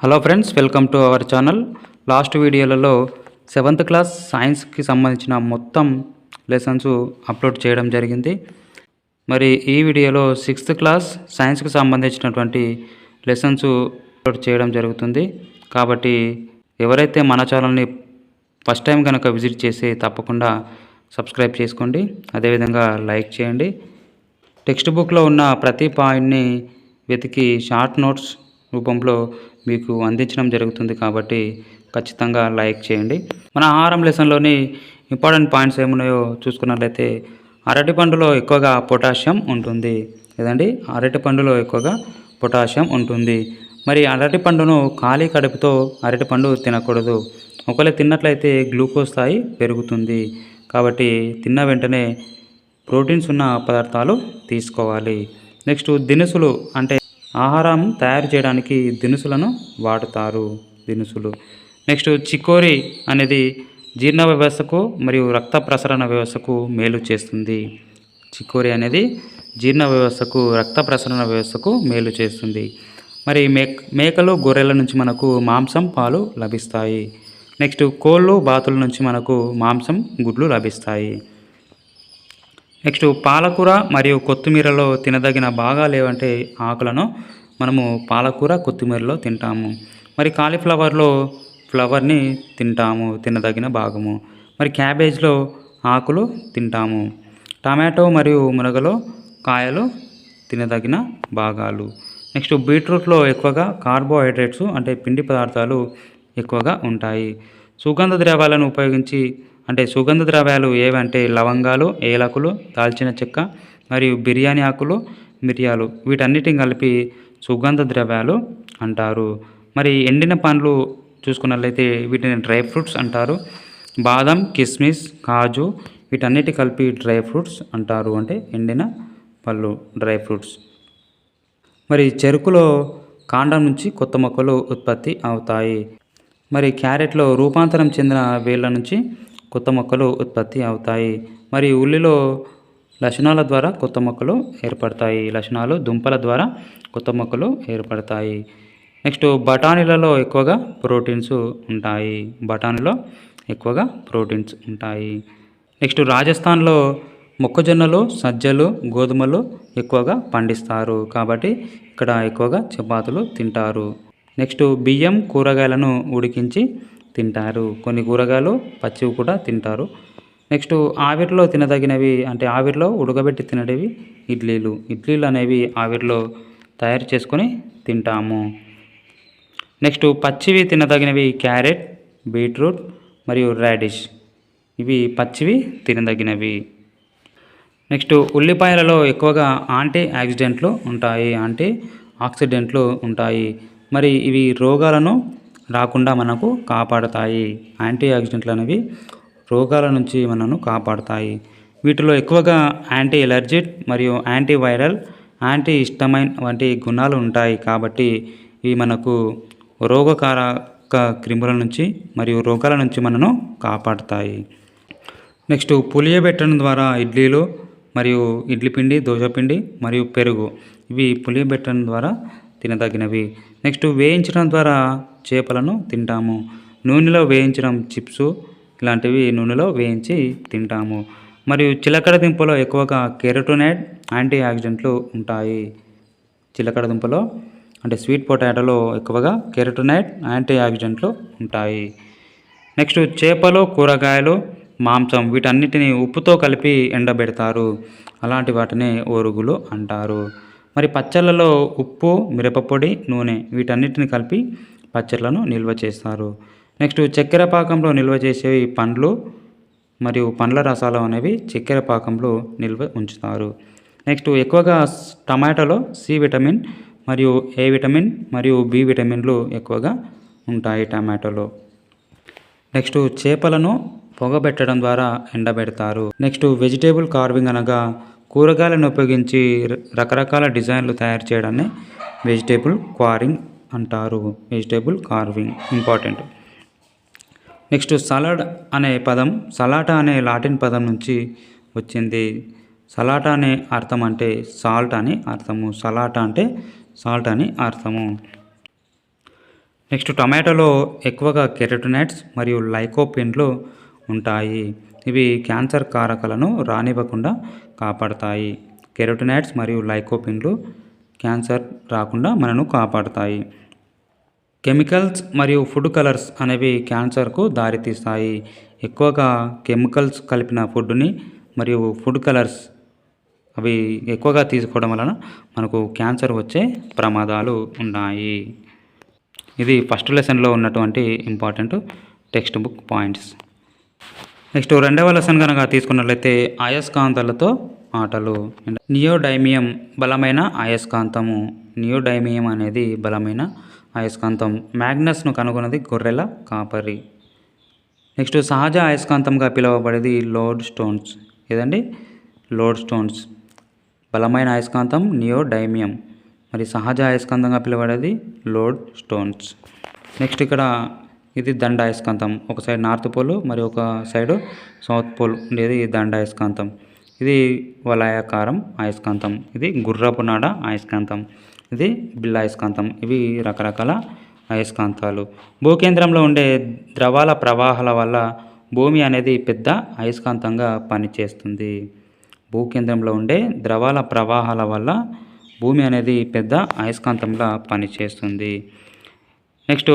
Hello friends welcome to our channel last వీడియోలలో seventh class సైన్స్కి సంబంధించిన మొత్తం లెసన్స్ అప్లోడ్ చేయడం జరిగింది. మరి ఈ వీడియోలో సిక్స్త్ క్లాస్ సైన్స్కి సంబంధించినటువంటి లెసన్స్ అప్లోడ్ చేయడం జరుగుతుంది. కాబట్టి ఎవరైతే మన ఛానల్ని ఫస్ట్ టైం కనుక విజిట్ చేసి తప్పకుండా సబ్స్క్రైబ్ చేసుకోండి. అదేవిధంగా లైక్ చేయండి. టెక్స్ట్ బుక్లో ఉన్న ప్రతి పాయింట్ని వెతికి షార్ట్ నోట్స్ రూపంలో మీకు అందించడం జరుగుతుంది కాబట్టి ఖచ్చితంగా లైక్ చేయండి. మన ఆహారం లెసన్లోని ఇంపార్టెంట్ పాయింట్స్ ఏమున్నాయో చూసుకున్నట్లయితే అరటి పండులో ఎక్కువగా పొటాషియం ఉంటుంది. కదండి అరటి పండులో ఎక్కువగా పొటాషియం ఉంటుంది. మరి అరటి పండును ఖాళీ కడుపుతో అరటి పండు తినకూడదు. ఒకవేళ తిన్నట్లయితే గ్లూకోజ్ స్థాయి పెరుగుతుంది. కాబట్టి తిన్న వెంటనే ప్రోటీన్స్ ఉన్న పదార్థాలు తీసుకోవాలి. నెక్స్ట్ దినుసులు అంటే ఆహారం తయారు చేయడానికి దినుసులను వాడుతారు దినుసులు. నెక్స్ట్ చికోరి అనేది జీర్ణ వ్యవస్థకు మరియు రక్త ప్రసరణ వ్యవస్థకు మేలు చేస్తుంది. చికోరి అనేది జీర్ణ వ్యవస్థకు రక్త ప్రసరణ వ్యవస్థకు మేలు చేస్తుంది. మరి మేకలు గొర్రెల నుంచి మనకు మాంసం పాలు లభిస్తాయి. నెక్స్ట్ కోళ్ళు బాతుల నుంచి మనకు మాంసం గుడ్లు లభిస్తాయి. నెక్స్ట్ పాలకూర మరియు కొత్తిమీరలో తినదగిన భాగాలు ఏవంటే ఆకులను మనము పాలకూర కొత్తిమీరలో తింటాము. మరి కాలీఫ్లవర్లో ఫ్లవర్ని తింటాము తినదగిన భాగము. మరి క్యాబేజ్లో ఆకులు తింటాము. టమాటో మరియు మునగలో కాయలు తినదగిన భాగాలు. నెక్స్ట్ బీట్రూట్లో ఎక్కువగా కార్బోహైడ్రేట్స్ అంటే పిండి పదార్థాలు ఎక్కువగా ఉంటాయి. సుగంధ ద్రవ్యాలను ఉపయోగించి అంటే సుగంధ ద్రవ్యాలు ఏవంటే లవంగాలు ఏలకులు దాల్చిన చెక్క మరియు బిర్యానీ ఆకులు మిరియాలు వీటన్నిటిని కలిపి సుగంధ ద్రవ్యాలు అంటారు. మరి ఎండిన పండ్లు చూసుకున్నట్లయితే వీటిని డ్రై ఫ్రూట్స్ అంటారు. బాదం కిస్మిస్ కాజు వీటన్నిటి కలిపి డ్రై ఫ్రూట్స్ అంటారు. అంటే ఎండిన పళ్ళు డ్రై ఫ్రూట్స్. మరి చెరుకులో కాండం నుంచి కొత్త మొక్కలు ఉత్పత్తి అవుతాయి. మరి క్యారెట్లో రూపాంతరం చెందిన వేళ్ళ నుంచి కొత్త మొక్కలు ఉత్పత్తి అవుతాయి. మరి ఉల్లిలో లక్షణాల ద్వారా కొత్త మొక్కలు ఏర్పడతాయి. లక్షణాలు దుంపల ద్వారా కొత్త మొక్కలు ఏర్పడతాయి. నెక్స్ట్ బఠానీలలో ఎక్కువగా ప్రోటీన్స్ ఉంటాయి. బఠానీలో ఎక్కువగా ప్రోటీన్స్ ఉంటాయి. నెక్స్ట్ రాజస్థాన్లో మొక్కజొన్నలు సజ్జలు గోధుమలు ఎక్కువగా పండిస్తారు. కాబట్టి ఇక్కడ ఎక్కువగా చపాతీలు తింటారు. నెక్స్ట్ బియ్యం కూరగాయలను ఉడికించి తింటారు. కొన్ని కూరగాయలు పచ్చివి కూడా తింటారు. నెక్స్ట్ ఆవిరిలో తినదగినవి అంటే ఆవిరిలో ఉడకబెట్టి తినడవి ఇడ్లీలు. ఇడ్లీలు అనేవి ఆవిరిలో తయారు చేసుకొని తింటాము. నెక్స్ట్ పచ్చివి తినదగినవి క్యారెట్ బీట్రూట్ మరియు రాడిష్. ఇవి పచ్చివి తినదగినవి. నెక్స్ట్ ఉల్లిపాయలలో ఎక్కువగా యాంటీ ఆక్సిడెంట్లు ఉంటాయి. యాంటీ ఆక్సిడెంట్లు ఉంటాయి. మరి ఇవి రోగాలను రాకుండా మనకు కాపాడతాయి. యాంటీ ఆక్సిడెంట్లు అనేవి రోగాల నుంచి మనను కాపాడతాయి. వీటిలో ఎక్కువగా యాంటీ ఎలర్జిక్ మరియు యాంటీ వైరల్ యాంటీ ఇష్టమైన వంటి గుణాలు ఉంటాయి. కాబట్టి ఇవి మనకు రోగకారక క్రిముల నుంచి మరియు రోగాల నుంచి మనను కాపాడతాయి. నెక్స్ట్ పులియబెట్టడం ద్వారా ఇడ్లీలు మరియు ఇడ్లీ పిండి దోశపిండి మరియు పెరుగు ఇవి పులియబెట్టడం ద్వారా తినదగినవి. నెక్స్ట్ వేయించడం ద్వారా చేపలను తింటాము. నూనెలో వేయించడం చిప్స్ ఇలాంటివి నూనెలో వేయించి తింటాము. మరియు చిలకడ దుంపలో ఎక్కువగా కెరటోనైడ్ యాంటీ ఆక్సిడెంట్లు ఉంటాయి. చిలకడ దుంపలో అంటే స్వీట్ పొటాటోలో ఎక్కువగా కెరటోనైడ్ యాంటీ ఆక్సిడెంట్లు ఉంటాయి. నెక్స్ట్ చేపలు కూరగాయలు మాంసం వీటన్నిటిని ఉప్పుతో కలిపి ఎండబెడతారు. అలాంటి వాటిని ఓరుగులు అంటారు. మరి పచ్చళ్ళలో ఉప్పు మిరపపొడి నూనె వీటన్నిటిని కలిపి పచ్చళ్ళను నిల్వ చేస్తారు. నెక్స్ట్ చక్కెర పాకంలో నిల్వ చేసేవి పండ్లు మరియు పండ్ల రసాలు అనేవి చక్కెర పాకంలో నిల్వ ఉంచుతారు. నెక్స్ట్ ఎక్కువగా టమాటాలో సి విటమిన్ మరియు ఏ విటమిన్ మరియు బి విటమిన్లు ఎక్కువగా ఉంటాయి టమాటోలో. నెక్స్ట్ చేపలను పొగబెట్టడం ద్వారా ఎండబెడతారు. నెక్స్ట్ వెజిటేబుల్ కార్వింగ్ అనగా కూరగాయలను ఉపయోగించి రకరకాల డిజైన్లు తయారు చేయడాన్ని వెజిటేబుల్ క్వారింగ్ అంటారు. Vegetable carving important. Next salad అనే పదం సలాటా అనే లాటిన్ పదం నుంచి వచ్చింది. సలాటా అనే అర్థం అంటే సాల్ట్ అని అర్థము. సలాటా అంటే సాల్ట్ అని అర్థము. నెక్స్ట్ టొమాటోలో ఎక్కువగా కెరటోనైట్స్ మరియు లైకోపిన్లు ఉంటాయి. ఇవి క్యాన్సర్ కారకాలను రానివ్వకుండా కాపాడతాయి. కెరటోనైట్స్ మరియు లైకోపిన్లు క్యాన్సర్ రాకుండా మనను కాపాడతాయి. కెమికల్స్ మరియు ఫుడ్ కలర్స్ అనేవి క్యాన్సర్కు దారితీస్తాయి. ఎక్కువగా కెమికల్స్ కలిపిన ఫుడ్ని మరియు ఫుడ్ కలర్స్ అవి ఎక్కువగా తీసుకోవడం వలన మనకు క్యాన్సర్ వచ్చే ప్రమాదాలు ఉన్నాయి. ఇది ఫస్ట్ లెసన్లో ఉన్నటువంటి important text book points. Next రెండవ లెసన్ కనుక తీసుకున్నట్లయితే అయస్కాంతాలతో ఆటలు. నియోడైమియం బలమైన అయస్కాంతము నియోడైమియం అనేది బలమైన అయస్కాంతం మ్యాగ్నస్ను కనుగొన్నది గొర్రెల కాపరి. నెక్స్ట్ సహజ అయస్కాంతంగా పిలువబడేది లోడ్ స్టోన్స్. ఏదండి? Lodestones. బలమైన అయస్కాంతం నియోడైమియం. మరి సహజ అయస్కాంతంగా పిలువబడేది లోడ్ స్టోన్స్. నెక్స్ట్ ఇక్కడ ఇది దండ అయస్కాంతం ఒక సైడ్ నార్త్ పోల్ మరి ఒక సైడ్ సౌత్ పోల్ ఉండేది దండ అయస్కాంతం ఇది వలయాకారం అయస్కాంతం ఇది గుర్రపు నాడ అయస్కాంతం ఇది బిల్ అయస్కాంతం. ఇవి రకరకాల అయస్కాంతాలు. భూకేంద్రంలో ఉండే ద్రవాల ప్రవాహాల వల్ల భూమి అనేది పెద్ద అయస్కాంతంగా పనిచేస్తుంది. భూకేంద్రంలో ఉండే ద్రవాల ప్రవాహాల వల్ల భూమి అనేది పెద్ద అయస్కాంతంగా పనిచేస్తుంది. నెక్స్ట్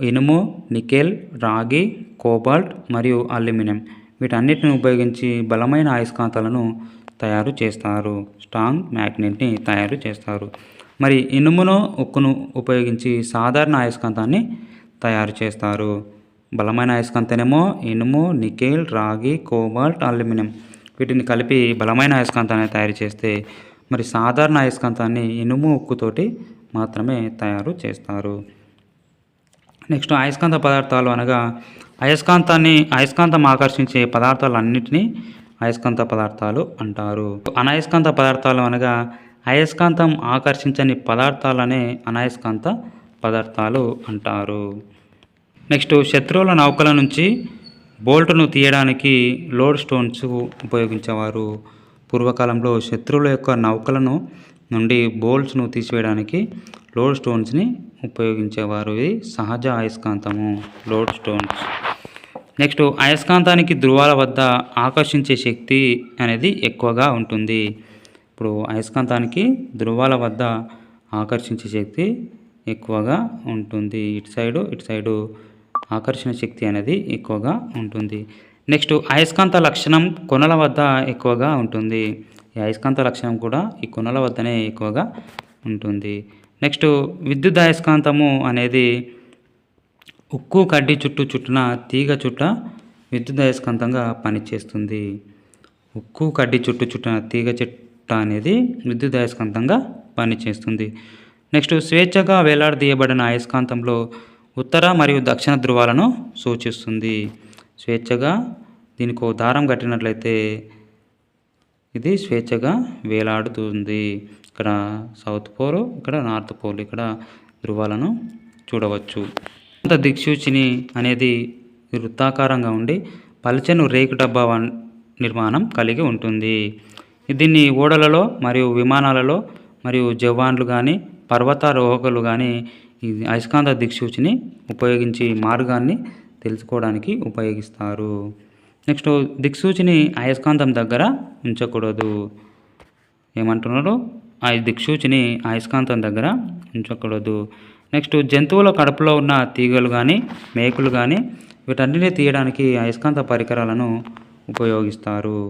ఇనుము నికెల్ రాగి కోబాల్ట్ మరియు అల్యూమినియం. వీటన్నిటిని ఉపయోగించి బలమైన అయస్కాంతాలను తయారు చేస్తారు. స్ట్రాంగ్ మ్యాగ్నెట్ని తయారు చేస్తారు. మరి ఇనుమును ఉక్కును ఉపయోగించి సాధారణ అయస్కాంతాన్ని తయారు చేస్తారు. బలమైన అయస్కాంతనేమో ఇనుము నికెల్ రాగి కోబాల్ట్ అల్యూమినియం. వీటిని కలిపి బలమైన అయస్కాంతాన్ని తయారు చేస్తే మరి సాధారణ అయస్కాంతాన్ని ఇనుము ఉక్కుతోటి మాత్రమే తయారు చేస్తారు. నెక్స్ట్ అయస్కాంత పదార్థాలు అనగా అయస్కాంతాన్ని అయస్కాంతం ఆకర్షించే పదార్థాలన్నింటినీ అయస్కాంత పదార్థాలు అంటారు. అనయస్కాంత పదార్థాలు అనగా అయస్కాంతం ఆకర్షించని పదార్థాలనే అనయస్కాంత పదార్థాలు అంటారు. నెక్స్ట్ శత్రువుల నౌకల నుంచి బోల్ట్ను తీయడానికి లోడ్ స్టోన్స్ ఉపయోగించేవారు. పూర్వకాలంలో శత్రువుల యొక్క నౌకలను నుండి బోల్ట్స్ను తీసివేయడానికి లోడ్ స్టోన్స్ని ఉపయోగించేవారు. ఇది సహజ అయస్కాంతము లోడ్ స్టోన్స్. నెక్స్ట్ అయస్కాంతానికి ధృవాల వద్ద ఆకర్షించే శక్తి అనేది ఎక్కువగా ఉంటుంది. ఇప్పుడు అయస్కాంతానికి ధృవాల వద్ద ఆకర్షించే శక్తి ఎక్కువగా ఉంటుంది. ఇటు సైడు ఇటు సైడు ఆకర్షణ శక్తి అనేది ఎక్కువగా ఉంటుంది. నెక్స్ట్ అయస్కాంత లక్షణం కొనల వద్ద ఎక్కువగా ఉంటుంది. ఈ అయస్కాంత లక్షణం కూడా ఈ కొనల వద్దనే ఎక్కువగా ఉంటుంది. నెక్స్ట్ విద్యుత్ అయస్కాంతము అనేది ఉక్కు కడ్డీ చుట్టూ చుట్టిన తీగ చుట్ట విద్యుత్ అయస్కాంతంగా పనిచేస్తుంది. ఉక్కు కడ్డీ చుట్టూ చుట్టిన తీగ చుట్ట అనేది విద్యుత్ అయస్కాంతంగా పనిచేస్తుంది. నెక్స్ట్ స్వేచ్ఛగా వేలాడదీయబడిన అయస్కాంతంలో ఉత్తర మరియు దక్షిణ ధృవాలను సూచిస్తుంది. స్వేచ్ఛగా దీనికి దారం కట్టినట్లయితే ఇది స్వేచ్ఛగా వేలాడుతుంది. ఇక్కడ సౌత్ పోల్ ఇక్కడ నార్త్ పోల్ ఇక్కడ ధృవాలను చూడవచ్చు. దిక్సూచిని అనేది వృత్తాకారంగా ఉండి పలచను రేకు డబ్బా వన్- నిర్మాణం కలిగి ఉంటుంది. దీన్ని ఓడలలో మరియు విమానాలలో మరియు జవాన్లు కానీ పర్వతారోహకులు కానీ ఈ అయస్కాంత దిక్సూచిని ఉపయోగించి మార్గాన్ని తెలుసుకోవడానికి ఉపయోగిస్తారు. నెక్స్ట్ దిక్సూచిని అయస్కాంతం దగ్గర ఉంచకూడదు. ఏమంటున్నారు? ఆ దిక్సూచిని అయస్కాంతం దగ్గర ఉంచకూడదు. నెక్స్ట్ జంతువుల కడుపులో ఉన్న తీగలు కానీ మేకులు కానీ వీటన్నిటిని తీయడానికి అయస్కాంత పరికరాలను ఉపయోగిస్తారు.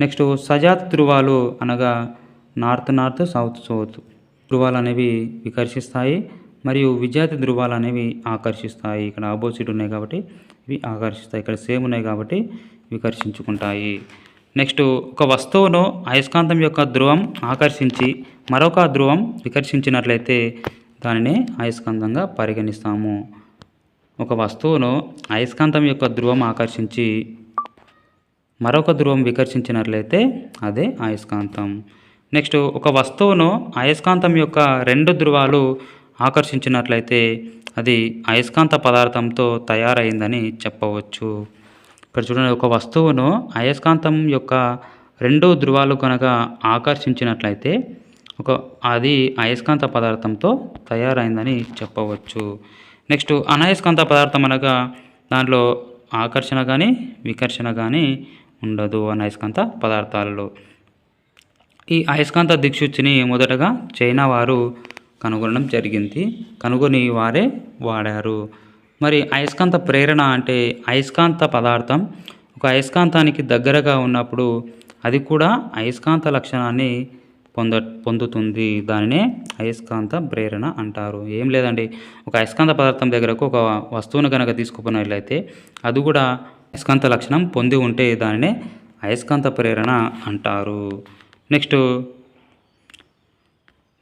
నెక్స్ట్ సజాత్ ధృవాలు అనగా నార్త్ నార్త్ సౌత్ సౌత్ ధృవాలు అనేవి వికర్షిస్తాయి మరియు విజాతి ధృవాలు అనేవి ఆకర్షిస్తాయి. ఇక్కడ ఆపోజిట్ ఉన్నాయి కాబట్టి ఇవి ఆకర్షిస్తాయి. ఇక్కడ సేమ్ ఉన్నాయి కాబట్టి వికర్షించుకుంటాయి. నెక్స్ట్ ఒక వస్తువును అయస్కాంతం యొక్క ధ్రువం ఆకర్షించి మరొక ధ్రువం వికర్షించినట్లయితే దానిని అయస్కాంతంగా పరిగణిస్తాము. ఒక వస్తువును అయస్కాంతం యొక్క ధ్రువం ఆకర్షించి మరొక ధ్రువం వికర్షించినట్లయితే అదే అయస్కాంతం. నెక్స్ట్ ఒక వస్తువును అయస్కాంతం యొక్క రెండు ధ్రువాలు ఆకర్షించినట్లయితే అది అయస్కాంత పదార్థంతో తయారైందని చెప్పవచ్చు. ఇక్కడ చూడండి ఒక వస్తువును అయస్కాంతం యొక్క రెండు ధ్రువాలు కనుక ఆకర్షించినట్లయితే ఒక అది అయస్కాంత పదార్థంతో తయారైందని చెప్పవచ్చు. నెక్స్ట్ అనయస్కాంత పదార్థం అనగా దాంట్లో ఆకర్షణ కానీ వికర్షణ కానీ ఉండదు అనయస్కాంత పదార్థాలలో. ఈ అయస్కాంత దిక్సూచిని మొదటగా చైనా వారు కనుగొనడం జరిగింది. కనుగొని వారే వాడారు. మరి అయస్కాంత ప్రేరణ అంటే అయస్కాంత పదార్థం ఒక అయస్కాంతానికి దగ్గరగా ఉన్నప్పుడు అది కూడా అయస్కాంత లక్షణాన్ని పొంద పొందుతుంది దానినే అయస్కాంత ప్రేరణ అంటారు. ఏం లేదండి. ఒక అయస్కాంత పదార్థం దగ్గరకు ఒక వస్తువును కనుక తీసుకుపోయినట్లయితే అది కూడా అయస్కాంత లక్షణం పొంది ఉంటే దానినే అయస్కాంత ప్రేరణ అంటారు. నెక్స్ట్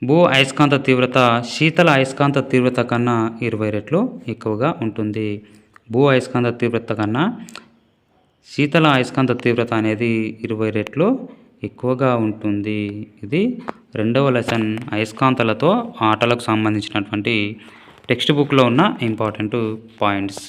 భూ అయస్కాంత తీవ్రత శీతల అయస్కాంత తీవ్రత కన్నా ఇరవై రెట్లు ఎక్కువగా ఉంటుంది. భూ అయస్కాంత తీవ్రత కన్నా శీతల అయస్కాంత తీవ్రత అనేది ఇరవై రెట్లు ఎక్కువగా ఉంటుంది. ఇది రెండవ లెసన్ అయస్కాంతాలతో ఆటలకు సంబంధించినటువంటి టెక్స్ట్ బుక్లో ఉన్న ఇంపార్టెంట్ పాయింట్స్